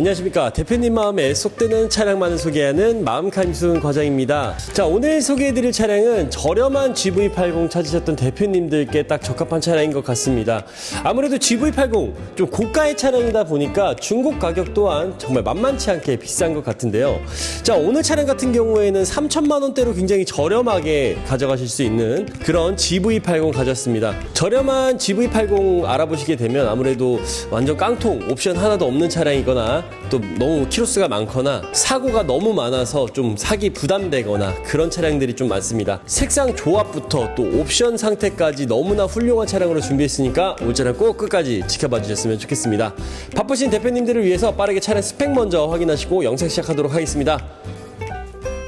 안녕하십니까. 대표님 마음에 쏙 드는 차량만을 소개하는 마음간순 과장입니다. 자, 오늘 소개해드릴 차량은 저렴한 GV80 찾으셨던 대표님들께 딱 적합한 차량인 것 같습니다. 아무래도 GV80 좀 고가의 차량이다 보니까 중국 가격 또한 정말 만만치 않게 비싼 것 같은데요. 자, 오늘 차량 같은 경우에는 3천만 원대로 굉장히 저렴하게 가져가실 수 있는 그런 GV80 가졌습니다. 저렴한 GV80 알아보시게 되면 아무래도 완전 깡통 옵션 하나도 없는 차량이거나 또 너무 키로수가 많거나 사고가 너무 많아서 좀 사기 부담되거나 그런 차량들이 좀 많습니다. 색상 조합부터 또 옵션 상태까지 너무나 훌륭한 차량으로 준비했으니까 올 차량 꼭 끝까지 지켜봐 주셨으면 좋겠습니다. 바쁘신 대표님들을 위해서 빠르게 차량 스펙 먼저 확인하시고 영상 시작하도록 하겠습니다.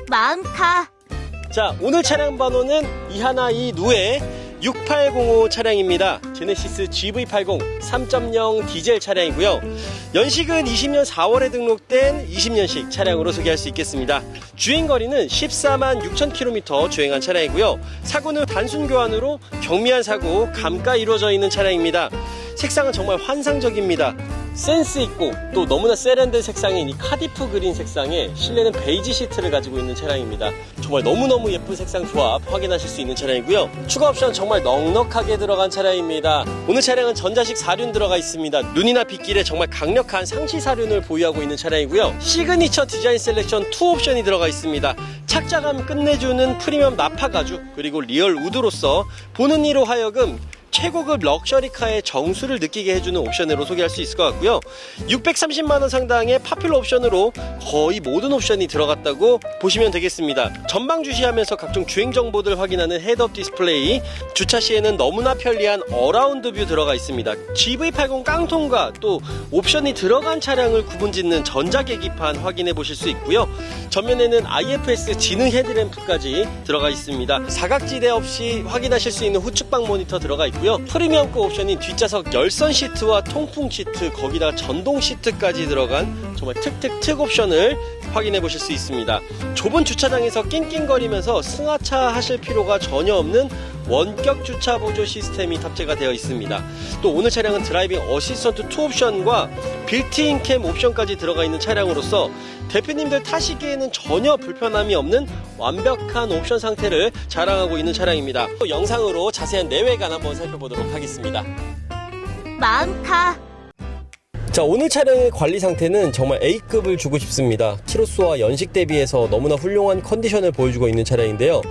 마음카 자, 오늘 차량 번호는 이하나 이누의 6805 차량입니다. 제네시스 GV80 3.0 디젤 차량이고요. 연식은 20년 4월에 등록된 20년식 차량으로 소개할 수 있겠습니다. 주행 거리는 14만 6천 킬로미터 주행한 차량이고요. 사고는 단순 교환으로 경미한 사고 감가 이루어져 있는 차량입니다. 색상은 정말 환상적입니다. 센스 있고 또 너무나 세련된 색상인 이 카디프 그린 색상에 실내는 베이지 시트를 가지고 있는 차량입니다. 정말 너무너무 예쁜 색상 조합 확인하실 수 있는 차량이고요. 추가 옵션 정말 넉넉하게 들어간 차량입니다. 오늘 차량은 전자식 사륜 들어가 있습니다. 눈이나 빗길에 정말 강력한 상시 사륜을 보유하고 있는 차량이고요. 시그니처 디자인 셀렉션 2 옵션이 들어가 있습니다. 착자감 끝내주는 프리미엄 나파 가죽 그리고 리얼 우드로서 보는 이로 하여금 최고급 럭셔리카의 정수를 느끼게 해주는 옵션으로 소개할 수 있을 것 같고요. 630만원 상당의 파퓰러 옵션으로 거의 모든 옵션이 들어갔다고 보시면 되겠습니다. 전방 주시하면서 각종 주행 정보들 확인하는 헤드업 디스플레이, 주차 시에는 너무나 편리한 어라운드 뷰 들어가 있습니다. GV80 깡통과 또 옵션이 들어간 차량을 구분짓는 전자 계기판 확인해 보실 수 있고요. 전면에는 IFS 지능 헤드램프까지 들어가 있습니다. 사각지대 없이 확인하실 수 있는 후측방 모니터 들어가 있고 요. 프리미엄급 옵션인 뒷좌석 열선 시트와 통풍 시트 거기다가 전동 시트까지 들어간 정말 특특 특 옵션을 확인해 보실 수 있습니다. 좁은 주차장에서 낑낑거리면서 승하차 하실 필요가 전혀 없는 원격 주차 보조 시스템이 탑재가 되어 있습니다. 또 오늘 차량은 드라이빙 어시스턴트 2 옵션과 빌트인 캠 옵션까지 들어가 있는 차량으로서 대표님들 타시기에는 전혀 불편함이 없는 완벽한 옵션 상태를 자랑하고 있는 차량입니다. 또 영상으로 자세한 내외관 한번 살펴보도록 하겠습니다. 마음카 자 오늘 차량의 관리 상태는 정말 A급을 주고 싶습니다. 키로수와 연식 대비해서 너무나 훌륭한 컨디션을 보여주고 있는 차량인데요.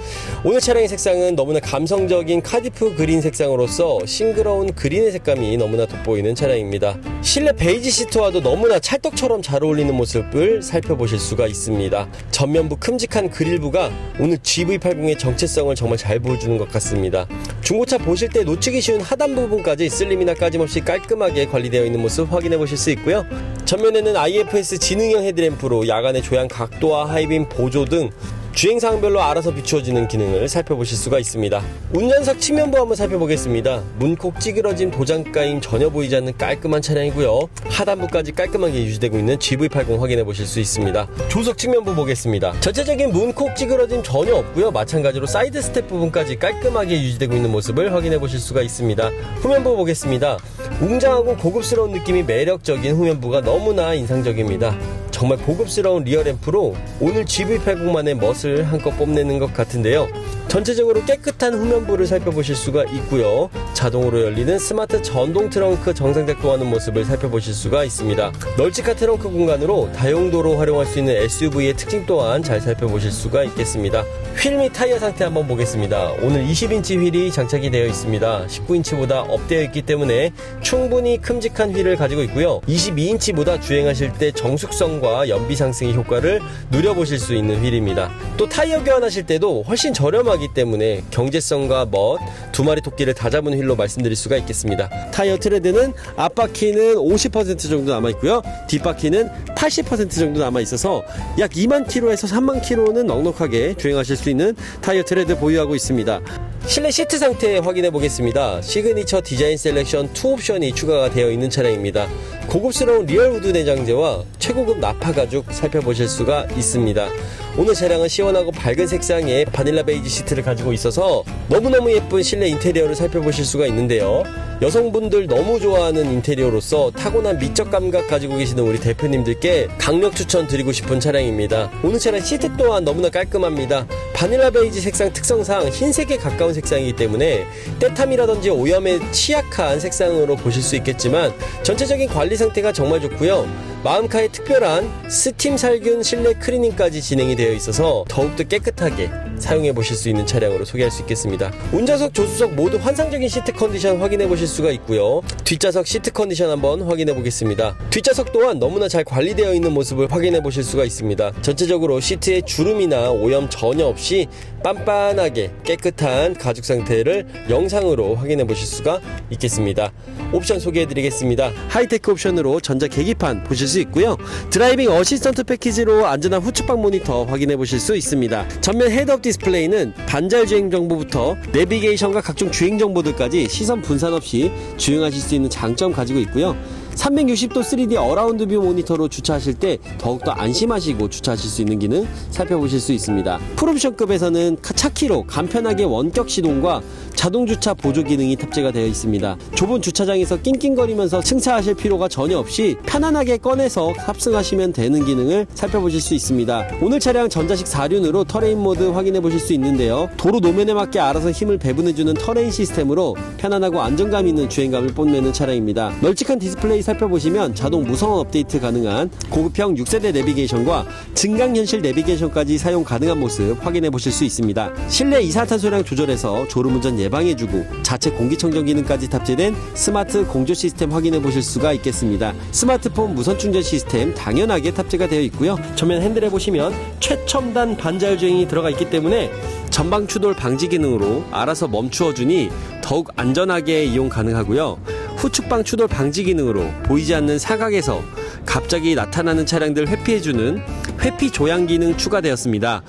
오늘 차량의 색상은 너무나 감성적인 카디프 그린 색상으로서 싱그러운 그린의 색감이 너무나 돋보이는 차량입니다. 실내 베이지 시트와도 너무나 찰떡처럼 잘 어울리는 모습을 살펴보실 수가 있습니다. 전면부 큼직한 그릴부가 오늘 GV80의 정체성을 정말 잘 보여주는 것 같습니다. 중고차 보실 때 놓치기 쉬운 하단 부분까지 슬림이나 까짐없이 깔끔하게 관리되어 있는 모습 확인해 보실 수 있고요. 전면에는 IFS 지능형 헤드램프로 야간의 조향 각도와 하이빔 보조 등 주행사항별로 알아서 비추어지는 기능을 살펴보실 수가 있습니다. 운전석 측면부 한번 살펴보겠습니다. 문콕 찌그러진 도장가임 전혀 보이지 않는 깔끔한 차량이고요. 하단부까지 깔끔하게 유지되고 있는 GV80 확인해 보실 수 있습니다. 조석 측면부 보겠습니다. 전체적인 문콕 찌그러짐 전혀 없고요. 마찬가지로 사이드 스텝 부분까지 깔끔하게 유지되고 있는 모습을 확인해 보실 수가 있습니다. 후면부 보겠습니다. 웅장하고 고급스러운 느낌이 매력적인 후면부가 너무나 인상적입니다. 정말 고급스러운 리어램프로 오늘 GV80만의 멋을 한껏 뽐내는 것 같은데요. 전체적으로 깨끗한 후면부를 살펴보실 수가 있고요. 자동으로 열리는 스마트 전동 트렁크 정상 작동하는 모습을 살펴보실 수가 있습니다. 널찍한 트렁크 공간으로 다용도로 활용할 수 있는 SUV의 특징 또한 잘 살펴보실 수가 있겠습니다. 휠 및 타이어 상태 한번 보겠습니다. 오늘 20인치 휠이 장착이 되어 있습니다. 19인치보다 업되어 있기 때문에 충분히 큼직한 휠을 가지고 있고요. 22인치보다 주행하실 때 정숙성과 연비 상승의 효과를 누려보실 수 있는 휠입니다. 또 타이어 교환하실 때도 훨씬 저렴하기 때문에 경제성과 멋, 두 마리 토끼를 다 잡은 휠로 말씀드릴 수가 있겠습니다. 타이어 트레드는 앞바퀴는 50% 정도 남아있고요. 뒷바퀴는 80% 정도 남아있어서 약 2만 킬로에서 3만 킬로는 넉넉하게 주행하실 수 있는 타이어 트레드 보유하고 있습니다. 실내 시트 상태 확인해 보겠습니다. 시그니처 디자인 셀렉션 2 옵션이 추가가 되어 있는 차량입니다. 고급스러운 리얼 우드 내장재와 최고급 나파 가죽 살펴보실 수가 있습니다. 오늘 차량은 시원하고 밝은 색상의 바닐라 베이지 시트를 가지고 있어서 너무너무 예쁜 실내 인테리어를 살펴보실 수가 있는데요. 여성분들 너무 좋아하는 인테리어로서 타고난 미적 감각 가지고 계시는 우리 대표님들께 강력 추천 드리고 싶은 차량입니다. 오늘 차량 시트 또한 너무나 깔끔합니다. 바닐라 베이지 색상 특성상 흰색에 가까운 색상이기 때문에 때탐이라든지 오염에 취약한 색상으로 보실 수 있겠지만 전체적인 관리 상태가 정말 좋고요. 마음카의 특별한 스팀 살균 실내 클리닝까지 진행이 되어 있어서 더욱더 깨끗하게 사용해 보실 수 있는 차량으로 소개할 수 있겠습니다. 운전석, 조수석 모두 환상적인 시트 컨디션 확인해 보실 수가 있고요. 뒷좌석 시트 컨디션 한번 확인해 보겠습니다. 뒷좌석 또한 너무나 잘 관리되어 있는 모습을 확인해 보실 수가 있습니다. 전체적으로 시트에 주름이나 오염 전혀 없이 빤빤하게 깨끗한 가죽 상태를 영상으로 확인해 보실 수가 있겠습니다. 옵션 소개해 드리겠습니다. 하이테크 옵션으로 전자 계기판 보실 수 있고요. 드라이빙 어시스턴트 패키지로 안전한 후측방 모니터 확인해 보실 수 있습니다. 전면 헤드업 디스플레이는 반절 주행 정보부터 내비게이션과 각종 주행 정보들까지 시선 분산 없이 주행하실 수 있는 장점 가지고 있고요. 360도 3D 어라운드 뷰 모니터로 주차하실 때 더욱더 안심하시고 주차하실 수 있는 기능 살펴보실 수 있습니다. 프로비션급에서는 차키로 간편하게 원격 시동과 자동 주차 보조 기능이 탑재가 되어 있습니다. 좁은 주차장에서 낑낑거리면서 승차하실 필요가 전혀 없이 편안하게 꺼내서 탑승하시면 되는 기능을 살펴보실 수 있습니다. 오늘 차량 전자식 4륜으로 터레인 모드 확인해 보실 수 있는데요. 도로 노면에 맞게 알아서 힘을 배분해주는 터레인 시스템으로 편안하고 안정감 있는 주행감을 뽐내는 차량입니다. 널찍한 디스플레이 살펴보시면 자동 무선 업데이트 가능한 고급형 6세대 내비게이션과 증강현실 내비게이션까지 사용 가능한 모습 확인해 보실 수 있습니다. 실내 이산탄소량 조절에서 졸음 운전 예방해주고 자체 공기청정 기능까지 탑재된 스마트 공조 시스템 확인해 보실 수가 있겠습니다. 스마트폰 무선 충전 시스템 당연하게 탑재가 되어 있고요. 전면 핸들에 보시면 최첨단 반자율 주행이 들어가 있기 때문에 전방 추돌 방지 기능으로 알아서 멈추어 주니 더욱 안전하게 이용 가능하고요. 후측방 추돌 방지 기능으로 보이지 않는 사각에서 갑자기 나타나는 차량들 회피해주는 회피 조향 기능 추가되었습니다.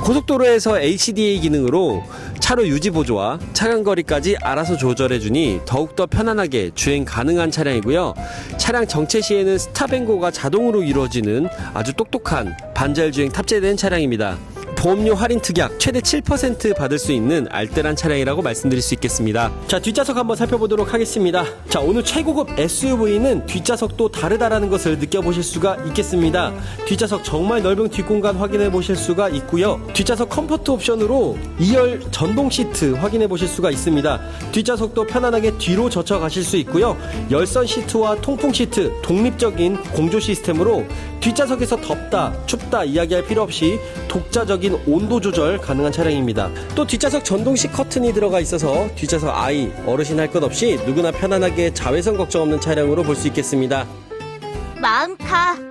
고속도로에서 HDA 기능으로 차로 유지 보조와 차간 거리까지 알아서 조절해 주니 더욱더 편안하게 주행 가능한 차량이고요. 차량 정체 시에는 스탑앤고가 자동으로 이루어지는 아주 똑똑한 반자율 주행 탑재된 차량입니다. 보험료 할인 특약 최대 7% 받을 수 있는 알뜰한 차량이라고 말씀드릴 수 있겠습니다. 자, 뒷좌석 한번 살펴보도록 하겠습니다. 자, 오늘 최고급 SUV는 뒷좌석도 다르다라는 것을 느껴보실 수가 있겠습니다. 뒷좌석 정말 넓은 뒷공간 확인해 보실 수가 있고요. 뒷좌석 컴포트 옵션으로 2열 전동 시트 확인해 보실 수가 있습니다. 뒷좌석도 편안하게 뒤로 젖혀 가실 수 있고요. 열선 시트와 통풍 시트, 독립적인 공조 시스템으로 뒷좌석에서 덥다, 춥다 이야기할 필요 없이 독자적인 온도 조절 가능한 차량입니다. 또 뒷좌석 전동식 커튼이 들어가 있어서 뒷좌석 아이, 어르신 할 것 없이 누구나 편안하게 자외선 걱정 없는 차량으로 볼 수 있겠습니다. 마음카.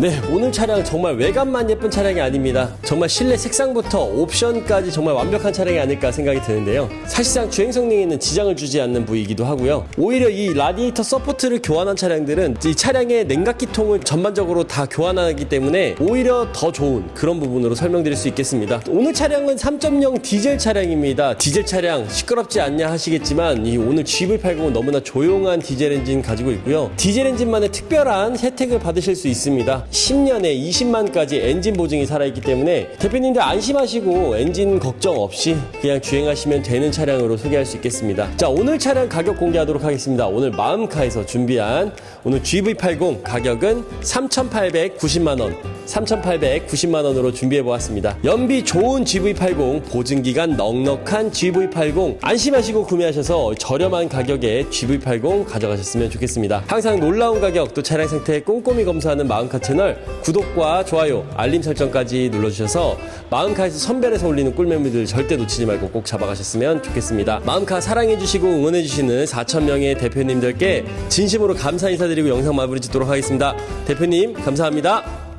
네, 오늘 차량 정말 외관만 예쁜 차량이 아닙니다. 정말 실내 색상부터 옵션까지 정말 완벽한 차량이 아닐까 생각이 드는데요. 사실상 주행 성능에는 지장을 주지 않는 부위이기도 하고요. 오히려 이 라디에이터 서포트를 교환한 차량들은 이 차량의 냉각기통을 전반적으로 다 교환하기 때문에 오히려 더 좋은 그런 부분으로 설명드릴 수 있겠습니다. 오늘 차량은 3.0 디젤 차량입니다. 디젤 차량 시끄럽지 않냐 하시겠지만 이 오늘 GV80은 너무나 조용한 디젤 엔진 가지고 있고요. 디젤 엔진만의 특별한 혜택을 받으실 수 있습니다. 10년에 20만까지 엔진 보증이 살아있기 때문에 대표님들 안심하시고 엔진 걱정 없이 그냥 주행하시면 되는 차량으로 소개할 수 있겠습니다. 자, 오늘 차량 가격 공개하도록 하겠습니다. 오늘 마음카에서 준비한 오늘 GV80 가격은 3,890만원. 3,890만원으로 준비해보았습니다. 연비 좋은 GV80, 보증기간 넉넉한 GV80, 안심하시고 구매하셔서 저렴한 가격에 GV80 가져가셨으면 좋겠습니다. 항상 놀라운 가격, 또 차량 상태 꼼꼼히 검사하는 마음카 채널, 구독과 좋아요, 알림 설정까지 눌러주셔서 마음카에서 선별해서 올리는 꿀매물들 절대 놓치지 말고 꼭 잡아가셨으면 좋겠습니다. 마음카 사랑해주시고 응원해주시는 4,000명의 대표님들께 진심으로 감사 인사드리고 영상 마무리 짓도록 하겠습니다. 대표님, 감사합니다.